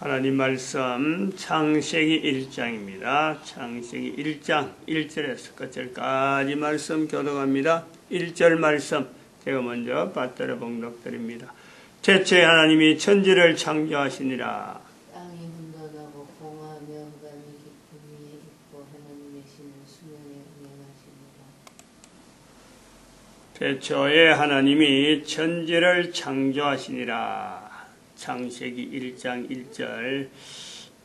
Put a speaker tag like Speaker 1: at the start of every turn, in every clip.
Speaker 1: 하나님 말씀 창세기 1장입니다. 창세기 1장 1절에서 끝절까지 말씀 교독합니다. 1절 말씀 제가 먼저 받들어 봉독드립니다. 태초에 하나님이 천지를 창조하시니라. 태초에 하나님이 천지를 창조하시니라. 창세기 1장 1절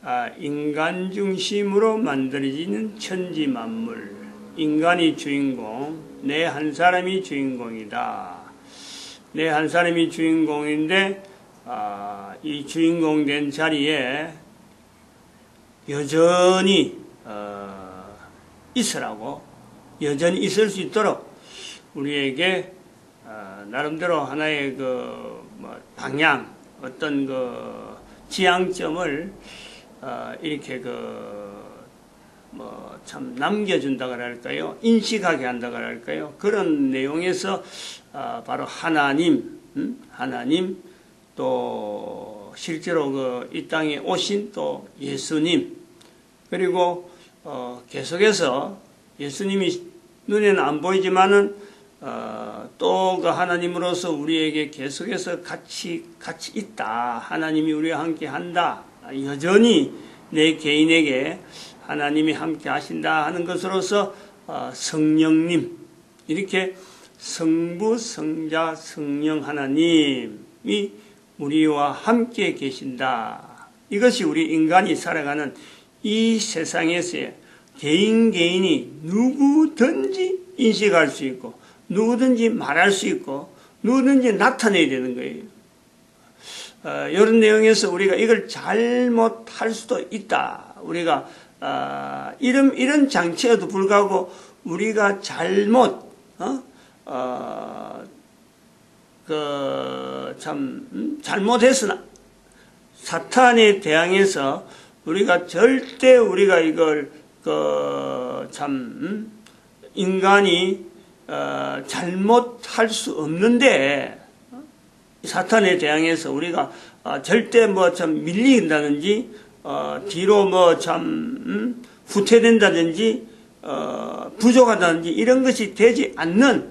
Speaker 1: 아, 인간 중심으로 만들어지는 천지 만물 인간이 주인공 내 한 사람이 주인공이다. 내 한 사람이 주인공인데 아, 이 주인공 된 자리에 여전히 어, 있으라고 여전히 있을 수 있도록 우리에게 어, 나름대로 하나의 그 뭐 방향 어떤 그 지향점을 어, 이렇게 그 뭐 참 남겨준다 그럴까요? 인식하게 한다 그럴까요? 그런 내용에서 어, 바로 하나님, 음? 하나님 또 실제로 그 이 땅에 오신 또 예수님 그리고 어, 계속해서 예수님이 눈에는 안 보이지만은 어, 또그 하나님으로서 우리에게 계속해서 같이 같이 있다. 하나님이 우리와 함께 한다. 여전히 내 개인에게 하나님이 함께 하신다 하는 것으로서 어, 성령님 이렇게 성부, 성자, 성령 하나님이 우리와 함께 계신다. 이것이 우리 인간이 살아가는 이 세상에서의 개인 개인이 누구든지 인식할 수 있고 누구든지 말할 수 있고 누구든지 나타내야 되는 거예요. 어, 이런 내용에서 우리가 이걸 잘못할 수도 있다. 우리가 어, 이런 이런 장치에도 불구하고 우리가 잘못 어? 어, 그참 음? 잘못했으나 사탄에 대항해서 우리가 절대 우리가 이걸 그참 음? 인간이 어, 잘못할 수 없는데 사탄에 대항해서 우리가 어, 절대 뭐 참 밀린다든지 어, 뒤로 뭐참 음, 후퇴된다든지 어, 부족하다든지 이런 것이 되지 않는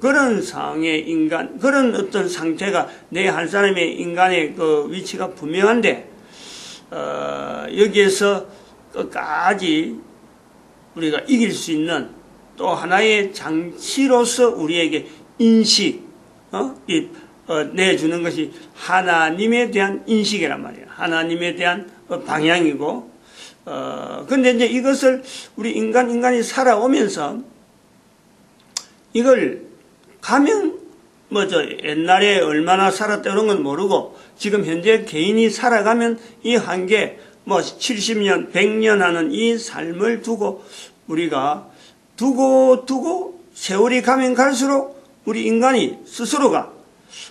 Speaker 1: 그런 상황의 인간 그런 어떤 상태가 내 한 사람의 인간의 그 위치가 분명한데 어, 여기에서 끝까지 우리가 이길 수 있는 또 하나의 장치로서 우리에게 인식 어? 이, 어, 내주는 것이 하나님에 대한 인식이란 말이에요. 하나님에 대한 어, 방향이고 어, 근데 이제 이것을 우리 인간 인간이 살아오면서 이걸 가면 뭐 저 옛날에 얼마나 살았다 그런 건 모르고 지금 현재 개인이 살아가면 이 한계 뭐 70년, 100년 하는 이 삶을 두고 우리가 두고 두고 세월이 가면 갈수록 우리 인간이 스스로가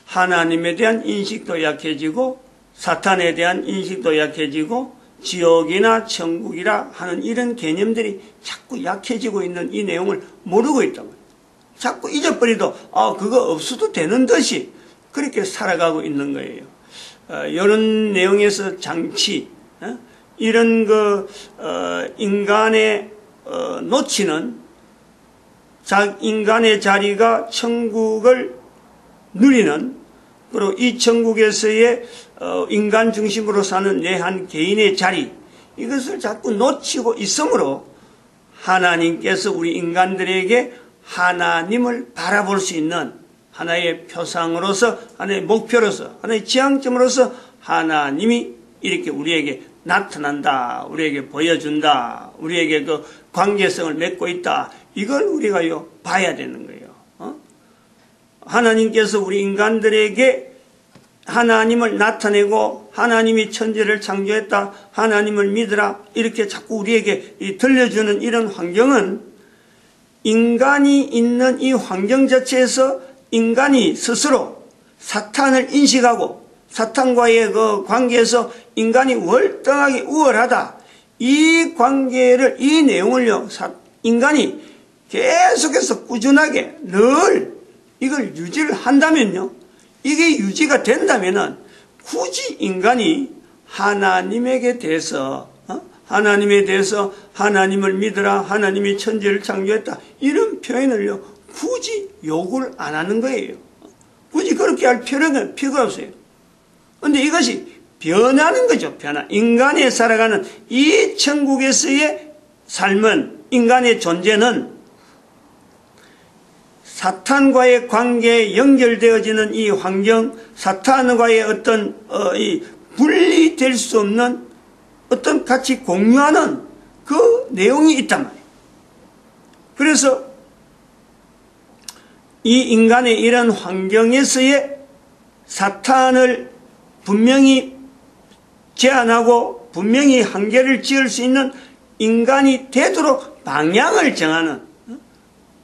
Speaker 1: 하나님에 대한 인식도 약해지고 사탄에 대한 인식도 약해지고 지옥이나 천국이라 하는 이런 개념들이 자꾸 약해지고 있는 이 내용을 모르고 있단 말이에요. 자꾸 잊어버리도 아 그거 없어도 되는 듯이 그렇게 살아가고 있는 거예요. 어, 이런 내용에서 장치 어? 이런 그 어, 인간의 어, 놓치는 자, 인간의 자리가 천국을 누리는 그리고 이 천국에서의 어, 인간 중심으로 사는 내 한 개인의 자리 이것을 자꾸 놓치고 있으므로 하나님께서 우리 인간들에게 하나님을 바라볼 수 있는 하나의 표상으로서 하나의 목표로서 하나의 지향점으로서 하나님이 이렇게 우리에게 나타난다 우리에게 보여준다 우리에게 그 관계성을 맺고 있다 이걸 우리가요 봐야 되는 거예요 어? 하나님께서 우리 인간들에게 하나님을 나타내고 하나님이 천지를 창조했다. 하나님을 믿으라. 이렇게 자꾸 우리에게 들려주는 이런 환경은 인간이 있는 이 환경 자체에서 인간이 스스로 사탄을 인식하고 사탄과의 그 관계에서 인간이 월등하게 우월하다. 이 관계를, 이 내용을요, 인간이 계속해서 꾸준하게 늘 이걸 유지를 한다면요, 이게 유지가 된다면은 굳이 인간이 하나님에게 대해서 어? 하나님에 대해서 하나님을 믿으라 하나님이 천지를 창조했다 이런 표현을요 굳이 요구를 안 하는 거예요. 굳이 그렇게 할 필요가, 필요가 없어요. 근데 이것이 변하는 거죠. 변화. 인간이 살아가는 이 천국에서의 삶은 인간의 존재는 사탄과의 관계에 연결되어지는 이 환경, 사탄과의 어떤 어, 이 분리될 수 없는 어떤 같이 공유하는 그 내용이 있단 말이에요. 그래서 이 인간의 이런 환경에서의 사탄을 분명히 제한하고 분명히 한계를 지을 수 있는 인간이 되도록 방향을 정하는 어?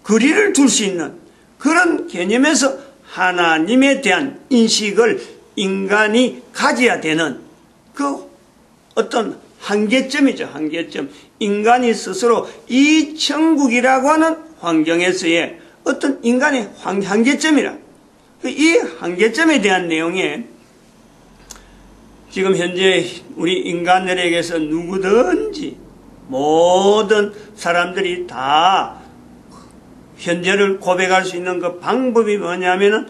Speaker 1: 거리를 둘 수 있는 그런 개념에서 하나님에 대한 인식을 인간이 가져야 되는 그 어떤 한계점이죠. 한계점. 인간이 스스로 이 천국이라고 하는 환경에서의 어떤 인간의 한계점이라. 그이 한계점에 대한 내용에 지금 현재 우리 인간들에게서 누구든지 모든 사람들이 다 현재를 고백할 수 있는 그 방법이 뭐냐면은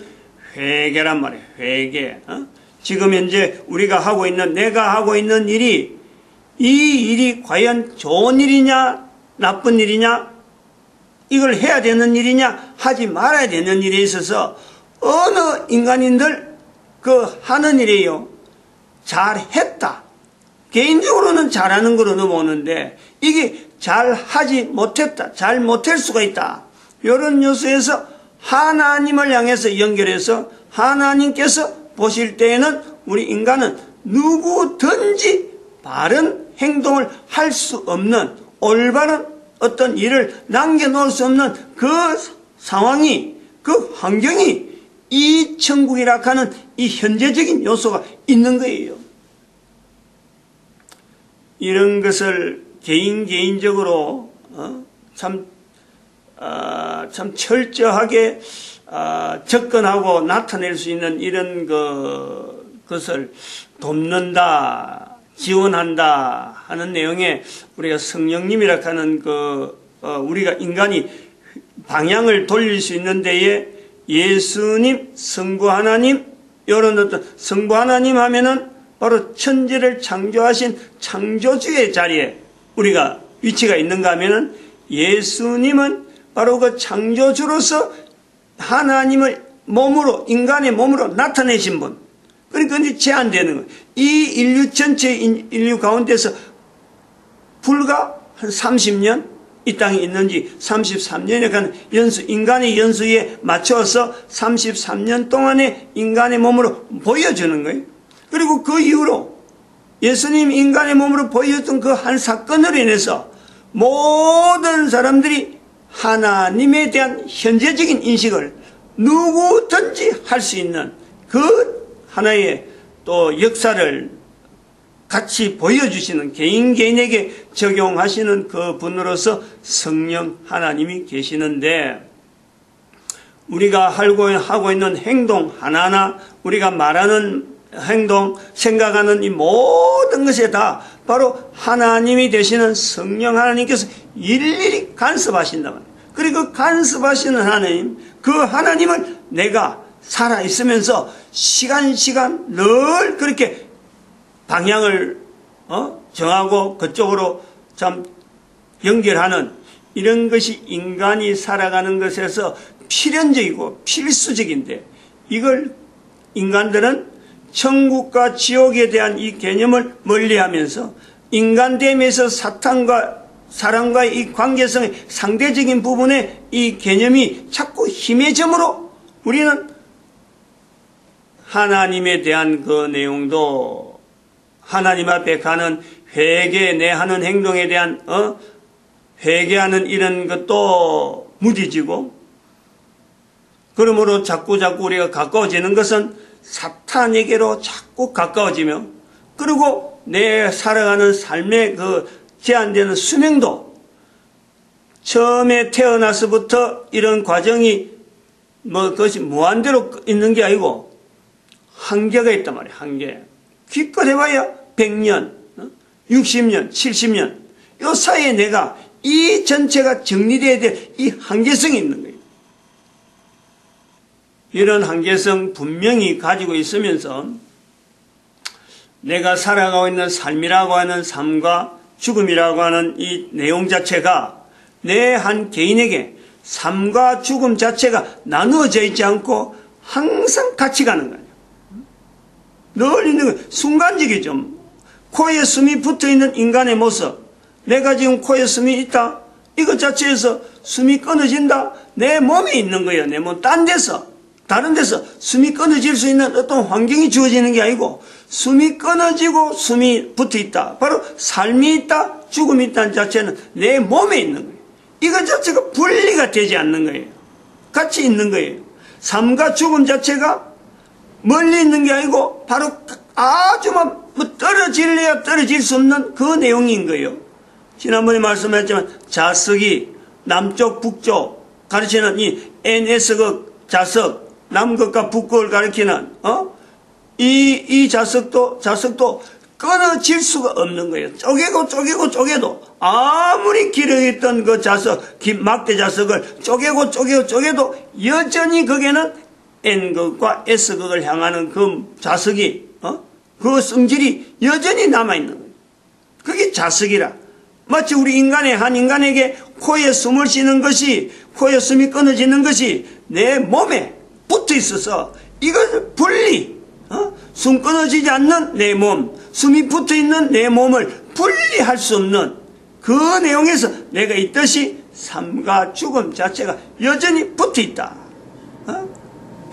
Speaker 1: 회개란 말이에요. 회개. 어? 지금 현재 우리가 하고 있는 내가 하고 있는 일이 이 일이 과연 좋은 일이냐 나쁜 일이냐 이걸 해야 되는 일이냐 하지 말아야 되는 일에 있어서 어느 인간인들 그 하는 일이요 잘했다 개인적으로는 잘하는 거로 넘어오는데 이게 잘하지 못했다 잘 못할 수가 있다 이런 요소에서 하나님을 향해서 연결해서 하나님께서 보실 때에는 우리 인간은 누구든지 바른 행동을 할 수 없는 올바른 어떤 일을 남겨놓을 수 없는 그 상황이 그 환경이 이 천국이라 하는 이 현재적인 요소가 있는 거예요. 이런 것을 개인 개인적으로 어? 참, 어, 참 철저하게 어, 접근하고 나타낼 수 있는 이런 그 것을 돕는다, 지원한다 하는 내용에 우리가 성령님이라 하는 그 어, 우리가 인간이 방향을 돌릴 수 있는 데에 예수님, 성부 하나님 이런 어떤 성부 하나님 하면은 바로 천지를 창조하신 창조주의 자리에 우리가 위치가 있는가 하면은 예수님은 바로 그 창조주로서 하나님을 몸으로 인간의 몸으로 나타내신 분. 그러니까 이제 제한되는 거예요. 이 인류 전체 인류 가운데서 불과 한 30년 이 땅에 있는지 33년에 연수, 인간의 연수에 맞춰서 33년 동안의 인간의 몸으로 보여주는 거예요. 그리고 그 이후로 예수님 인간의 몸으로 보여줬던 그 한 사건으로 인해서 모든 사람들이 하나님에 대한 현재적인 인식을 누구든지 할 수 있는 그 하나의 또 역사를 같이 보여주시는 개인 개인에게 적용하시는 그 분으로서 성령 하나님이 계시는데 우리가 하고 있는 행동 하나하나 우리가 말하는 행동, 생각하는 이 모든 것에 다 바로 하나님이 되시는 성령 하나님께서 일일이 간섭하신다 말이에요. 그리고 간섭하시는 하나님, 그 하나님을 내가 살아 있으면서 시간 시간 늘 그렇게 방향을 어? 정하고 그쪽으로 참 연결하는 이런 것이 인간이 살아가는 것에서 필연적이고 필수적인데 이걸 인간들은 천국과 지옥에 대한 이 개념을 멀리하면서 인간됨에서 사탄과 사랑과의 이 관계성의 상대적인 부분에 이 개념이 자꾸 힘해점으로 우리는 하나님에 대한 그 내용도 하나님 앞에 가는 회개 내 하는 행동에 대한 어? 회개하는 이런 것도 무디지고 그러므로 자꾸 자꾸 우리가 가까워지는 것은 사탄에게로 자꾸 가까워지며 그리고 내 살아가는 삶의 그 제한되는 수명도 처음에 태어나서부터 이런 과정이 뭐 그것이 무한대로 있는 게 아니고 한계가 있단 말이에요. 한계. 기껏 해봐야 100년, 어? 60년, 70년 요 사이에 내가 이 전체가 정리돼야 될 이 한계성이 있는 거예요. 이런 한계성 분명히 가지고 있으면서 내가 살아가고 있는 삶이라고 하는 삶과 죽음이라고 하는 이 내용 자체가 내 한 개인에게 삶과 죽음 자체가 나누어져 있지 않고 항상 같이 가는 거예요. 늘 있는 거 순간적이죠. 코에 숨이 붙어 있는 인간의 모습. 내가 지금 코에 숨이 있다. 이것 자체에서 숨이 끊어진다. 내 몸에 있는 거예요. 내 몸 딴 데서. 다른 데서 숨이 끊어질 수 있는 어떤 환경이 주어지는 게 아니고 숨이 끊어지고 숨이 붙어 있다. 바로 삶이 있다, 죽음이 있다는 자체는 내 몸에 있는 거예요. 이것 자체가 분리가 되지 않는 거예요. 같이 있는 거예요. 삶과 죽음 자체가 멀리 있는 게 아니고 바로 아주 뭐 떨어질래야 떨어질 수 없는 그 내용인 거예요. 지난번에 말씀했지만 자석이 남쪽 북쪽 가르치는 이 NS극 자석 남극과 북극을 가리키는 어? 이, 이 자석도 자석도 끊어질 수가 없는 거예요. 쪼개고 쪼개고 쪼개도 아무리 길어 있던 그 자석, 긴 막대 자석을 쪼개고 쪼개고 쪼개도 여전히 거기에는 N극과 S극을 향하는 그 자석이 어? 그 성질이 여전히 남아있는 거예요. 그게 자석이라. 마치 우리 인간의 한 인간에게 코에 숨을 쉬는 것이 코에 숨이 끊어지는 것이 내 몸에 붙어 있어서 이것을 분리 어? 숨 끊어지지 않는 내 몸, 숨이 붙어 있는 내 몸을 분리할 수 없는 그 내용에서 내가 있듯이 삶과 죽음 자체가 여전히 붙어 있다. 어?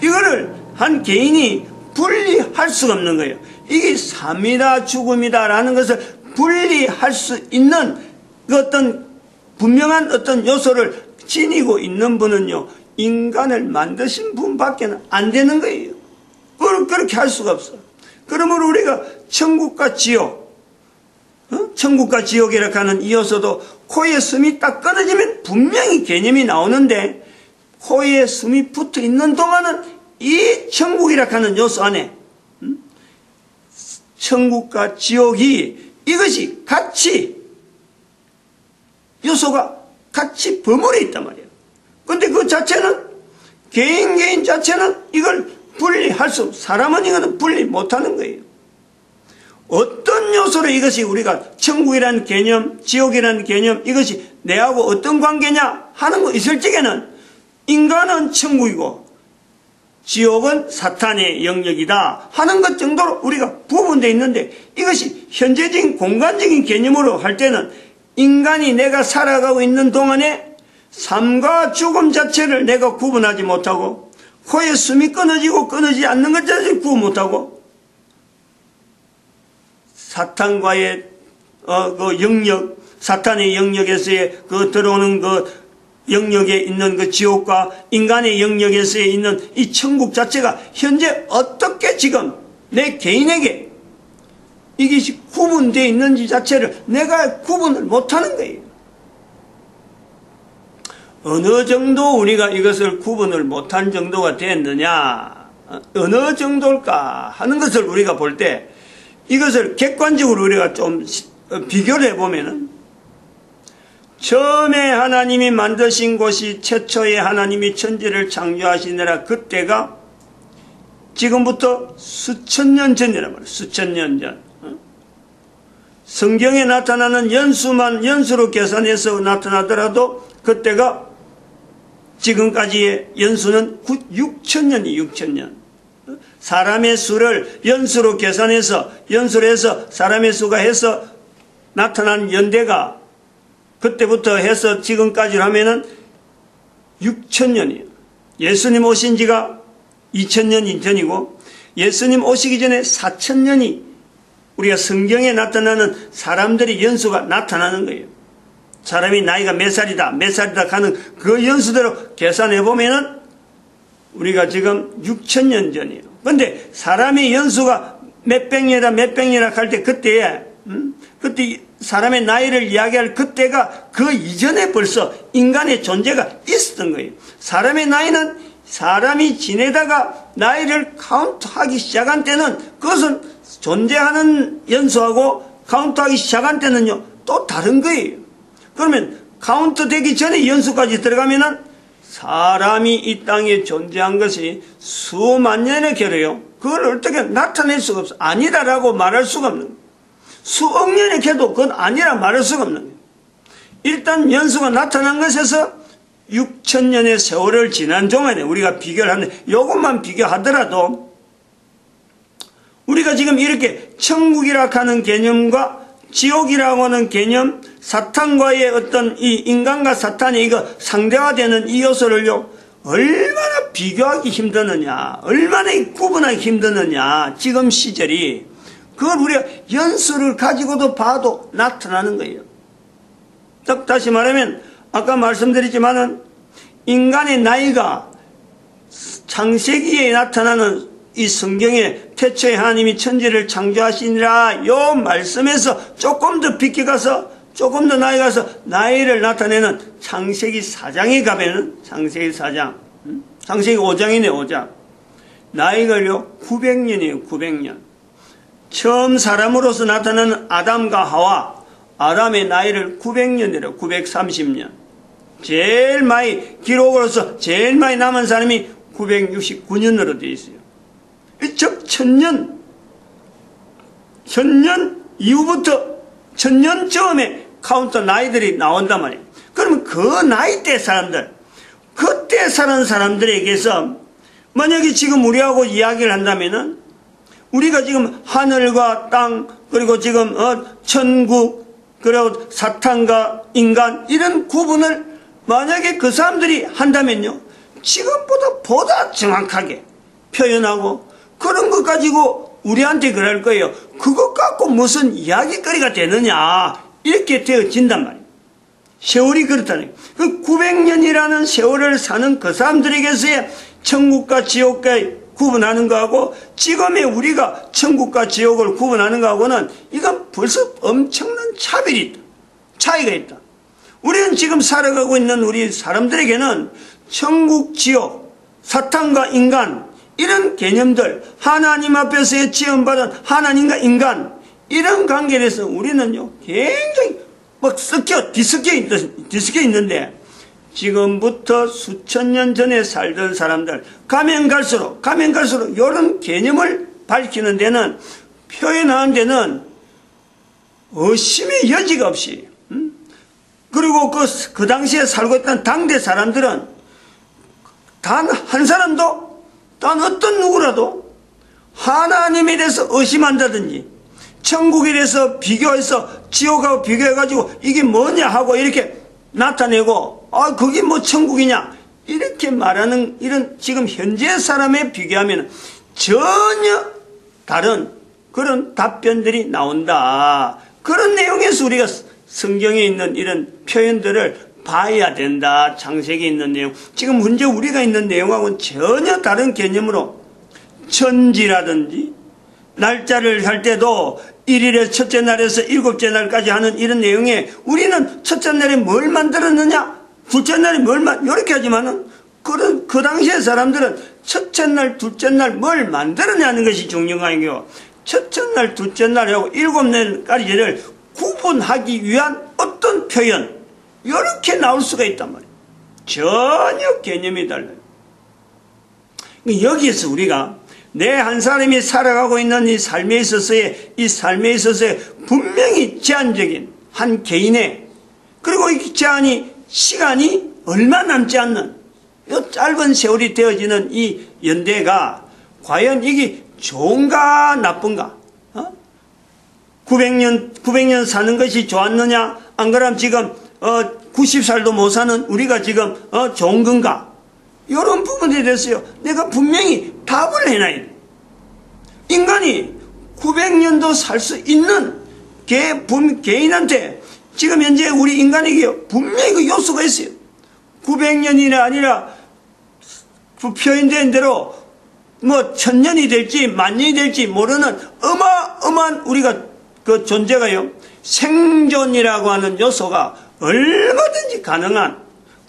Speaker 1: 이거를 한 개인이 분리할 수가 없는 거예요. 이게 삶이다 죽음이다라는 것을 분리할 수 있는 그 어떤 분명한 어떤 요소를 지니고 있는 분은요 인간을 만드신 분밖에는 안 되는 거예요. 그렇게 할 수가 없어. 그러므로 우리가 천국과 지옥, 어? 천국과 지옥이라고 하는 이 요소도 코에 숨이 딱 끊어지면 분명히 개념이 나오는데 코에 숨이 붙어 있는 동안은 이 천국이라고 하는 요소 안에 음? 천국과 지옥이 이것이 같이 요소가 같이 버무려 있단 말이에요. 근데 그 자체는 개인 개인 자체는 이걸 분리할 수 없- 사람은 이거는 분리 못하는 거예요. 어떤 요소로 이것이 우리가 천국이라는 개념, 지옥이라는 개념 이것이 내하고 어떤 관계냐 하는 거 있을 적에는 인간은 천국이고 지옥은 사탄의 영역이다 하는 것 정도로 우리가 구분되어 있는데 이것이 현재적인 공간적인 개념으로 할 때는 인간이 내가 살아가고 있는 동안에 삶과 죽음 자체를 내가 구분하지 못하고 코에 숨이 끊어지고 끊어지지 않는 것 자체를 구분 못하고 사탄과의 어, 그 영역, 사탄의 영역에서의 그 들어오는 그 영역에 있는 그 지옥과 인간의 영역에서의 있는 이 천국 자체가 현재 어떻게 지금 내 개인에게 이것이 구분되어 있는지 자체를 내가 구분을 못하는 거예요. 어느 정도 우리가 이것을 구분을 못한 정도가 됐느냐, 어느 정도일까 하는 것을 우리가 볼 때 이것을 객관적으로 우리가 좀 시- 어, 비교를 해보면은 처음에 하나님이 만드신 곳이 최초에 하나님이 천지를 창조하시느라 그때가 지금부터 수천 년 전이란 말이에요. 수천 년 전. 어? 성경에 나타나는 연수만 연수로 계산해서 나타나더라도 그때가 지금까지의 연수는 6천 년이 6천 년. 사람의 수를 연수로 계산해서 연수로 해서 사람의 수가 해서 나타난 연대가 그때부터 해서 지금까지 하면은 6천 년이에요. 예수님 오신 지가 2천 년 전이고 예수님 오시기 전에 4천 년이 우리가 성경에 나타나는 사람들의 연수가 나타나는 거예요. 사람이 나이가 몇 살이다, 몇 살이다 하는 그 연수대로 계산해 보면은 우리가 지금 6천 년 전이에요. 근데 사람의 연수가 몇백 년이다, 몇백 년이다 할때 그때에, 음? 그때 사람의 나이를 이야기할 그때가 그 이전에 벌써 인간의 존재가 있었던 거예요. 사람의 나이는 사람이 지내다가 나이를 카운트하기 시작한 때는 그것은 존재하는 연수하고 카운트하기 시작한 때는요, 또 다른 거예요. 그러면 카운트 되기 전에 연수까지 들어가면은 사람이 이 땅에 존재한 것이 수만 년의 결이요. 그걸 어떻게 나타낼 수가 없어. 아니다라고 말할 수가 없는. 수억 년의 개도 그건 아니라 말할 수가 없는. 일단 연수가 나타난 것에서 6천 년의 세월을 지난 동안에 우리가 비교를 하는데 이것만 비교하더라도 우리가 지금 이렇게 천국이라 하는 개념과 지옥이라고 하는 개념, 사탄과의 어떤 이 인간과 사탄의 이거 상대화되는 이 요소를요, 얼마나 비교하기 힘드느냐, 얼마나 구분하기 힘드느냐, 지금 시절이. 그걸 우리가 연수를 가지고도 봐도 나타나는 거예요. 딱 다시 말하면, 아까 말씀드렸지만은, 인간의 나이가 창세기에 나타나는 이 성경에 태초에 하나님이 천지를 창조하시니라 요 말씀에서 조금 더 비껴 가서 조금 더 나이 가서 나이를 나타내는 창세기 4장에 가면은 창세기 4장 음? 창세기 5장이네 5장. 나이가요 900년이에요 900년. 처음 사람으로서 나타나는 아담과 하와 아담의 나이를 900년이래요 930년. 제일 많이 기록으로서 제일 많이 남은 사람이 969년으로 되어 있어요. 즉 천년. 천년 이후부터 천년 처음에 카운터 나이들이 나온단 말이에요. 그러면 그 나이 대 사람들 그때 사는 사람들에게서 만약에 지금 우리하고 이야기를 한다면은 우리가 지금 하늘과 땅 그리고 지금 어, 천국 그리고 사탄과 인간 이런 구분을 만약에 그 사람들이 한다면요 지금보다 보다 정확하게 표현하고 그런 것 가지고 우리한테 그럴 거예요. 그것 갖고 무슨 이야기거리가 되느냐. 이렇게 되어진단 말이에요. 세월이 그렇다는. 그 900년이라는 세월을 사는 그 사람들에게서의 천국과 지옥과 구분하는 거하고 지금의 우리가 천국과 지옥을 구분하는 거하고는 이건 벌써 엄청난 차별이 있다. 차이가 있다. 우리는 지금 살아가고 있는 우리 사람들에게는 천국, 지옥, 사탄과 인간, 이런 개념들, 하나님 앞에서의 지원받은 하나님과 인간, 이런 관계에 대해서 우리는요, 굉장히 막 섞여, 뒤섞여, 있, 뒤섞여 있는데, 지금부터 수천 년 전에 살던 사람들, 가면 갈수록, 가면 갈수록, 이런 개념을 밝히는 데는, 표현하는 데는, 의심의 여지가 없이, 음? 그리고 그, 그 당시에 살고 있던 당대 사람들은, 단 한 사람도 단 어떤 누구라도 하나님에 대해서 의심한다든지 천국에 대해서 비교해서 지옥하고 비교해가지고 이게 뭐냐 하고 이렇게 나타내고 아 그게 뭐 천국이냐 이렇게 말하는 이런 지금 현재 사람에 비교하면 전혀 다른 그런 답변들이 나온다. 그런 내용에서 우리가 성경에 있는 이런 표현들을 봐야 된다. 창세기에 있는 내용. 지금 문제 우리가 있는 내용하고는 전혀 다른 개념으로 천지라든지 날짜를 할 때도 1일에 첫째 날에서 일곱째 날까지 하는 이런 내용에 우리는 첫째 날에 뭘 만들었느냐? 둘째 날에 뭘 만, 이렇게 하지만은 그런, 그 당시에 사람들은 첫째 날, 둘째 날 뭘 만들었냐는 것이 중요한 거요. 첫째 날, 둘째 날하고 일곱 날까지를 구분하기 위한 어떤 표현, 이렇게 나올 수가 있단 말이에요. 전혀 개념이 달라요. 여기에서 우리가 내 한 사람이 살아가고 있는 이 삶에 있어서의 이 삶에 있어서의 분명히 제한적인 한 개인의 그리고 이 제한이 시간이 얼마 남지 않는 이 짧은 세월이 되어지는 이 연대가 과연 이게 좋은가 나쁜가? 어? 900년 900년 사는 것이 좋았느냐? 안 그러면 지금 어, 90살도 못 사는 우리가 지금 어, 좋은 건가? 이런 부분에 대해서요. 내가 분명히 답을 해놔야 돼. 인간이 900년도 살 수 있는 개, 분, 개인한테 지금 현재 우리 인간에게 분명히 그 요소가 있어요. 900년이 아니라 그 표현된 대로 뭐 천년이 될지 만년이 될지 모르는 어마어마한 우리가 그 존재가요. 생존이라고 하는 요소가 얼마든지 가능한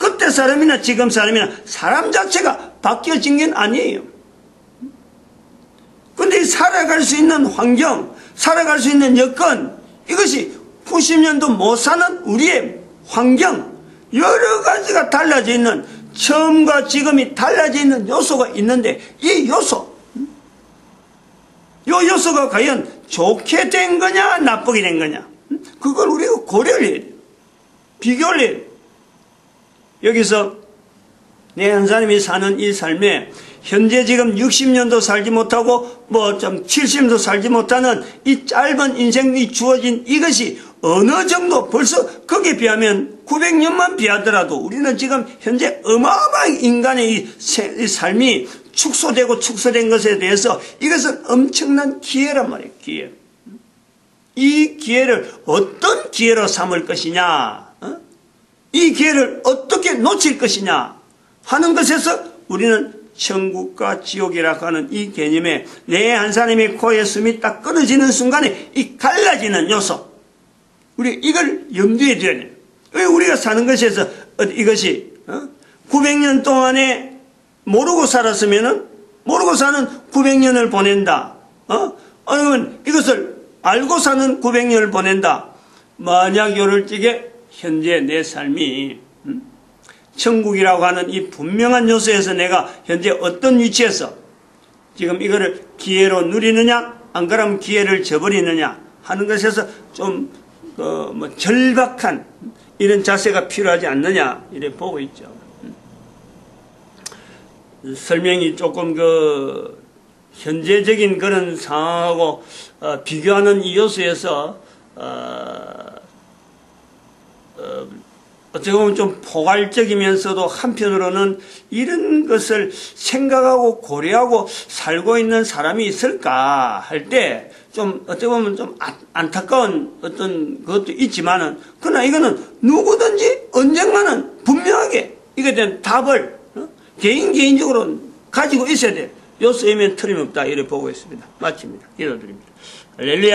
Speaker 1: 그때 사람이나 지금 사람이나 사람 자체가 바뀌어진 게 아니에요. 근데 살아갈 수 있는 환경, 살아갈 수 있는 여건, 이것이 90년도 못 사는 우리의 환경, 여러 가지가 달라져 있는, 처음과 지금이 달라져 있는 요소가 있는데, 이 요소, 요 요소가 과연 좋게 된 거냐, 나쁘게 된 거냐, 그걸 우리가 고려를 해야 돼요. 비교를 해야 돼요. 여기서 내한 사람이 사는 이 삶에 현재 지금 60년도 살지 못하고 뭐 좀 70년도 살지 못하는 이 짧은 인생이 주어진 이것이 어느 정도 벌써 거기에 비하면 900년만 비하더라도 우리는 지금 현재 어마어마한 인간의 이, 세- 이 삶이 축소되고 축소된 것에 대해서 이것은 엄청난 기회란 말이에요. 기회. 이 기회를 어떤 기회로 삼을 것이냐, 어? 이 기회를 어떻게 놓칠 것이냐 하는 것에서 우리는 천국과 지옥이라고 하는 이 개념에 내 한 사람의 코에 숨이 딱 끊어지는 순간에 이 갈라지는 요소, 우리 이걸 염두에 둬야 돼요. 왜 우리가 사는 것에서 어, 이것이 900년 동안에 모르고 살았으면은 모르고 사는 900년을 보낸다. 어? 아니면 이것을 알고 사는 900년을 보낸다. 만약 요럴 적에 현재 내 삶이 음? 천국이라고 하는 이 분명한 요소에서 내가 현재 어떤 위치에서 지금 이거를 기회로 누리느냐 안 그러면 기회를 저버리느냐 하는 것에서 좀 어, 뭐 절박한 이런 자세가 필요하지 않느냐 이래 보고 있죠. 음. 설명이 조금 그 현재적인 그런 상황하고 어, 비교하는 이 요소에서 어, 어, 어떻게 보면 좀 포괄적이면서도 한편으로는 이런 것을 생각하고 고려하고 살고 있는 사람이 있을까 할 때 좀 어떻게 보면 좀 안- 안타까운 어떤 것도 있지만은 그러나 이거는 누구든지 언젠가는 분명하게 이거에 대한 답을 어? 개인 개인적으로 가지고 있어야 돼. 요소이면 틀림없다 이렇게 보고 있습니다. 마칩니다. 기도드립니다. 할렐루야.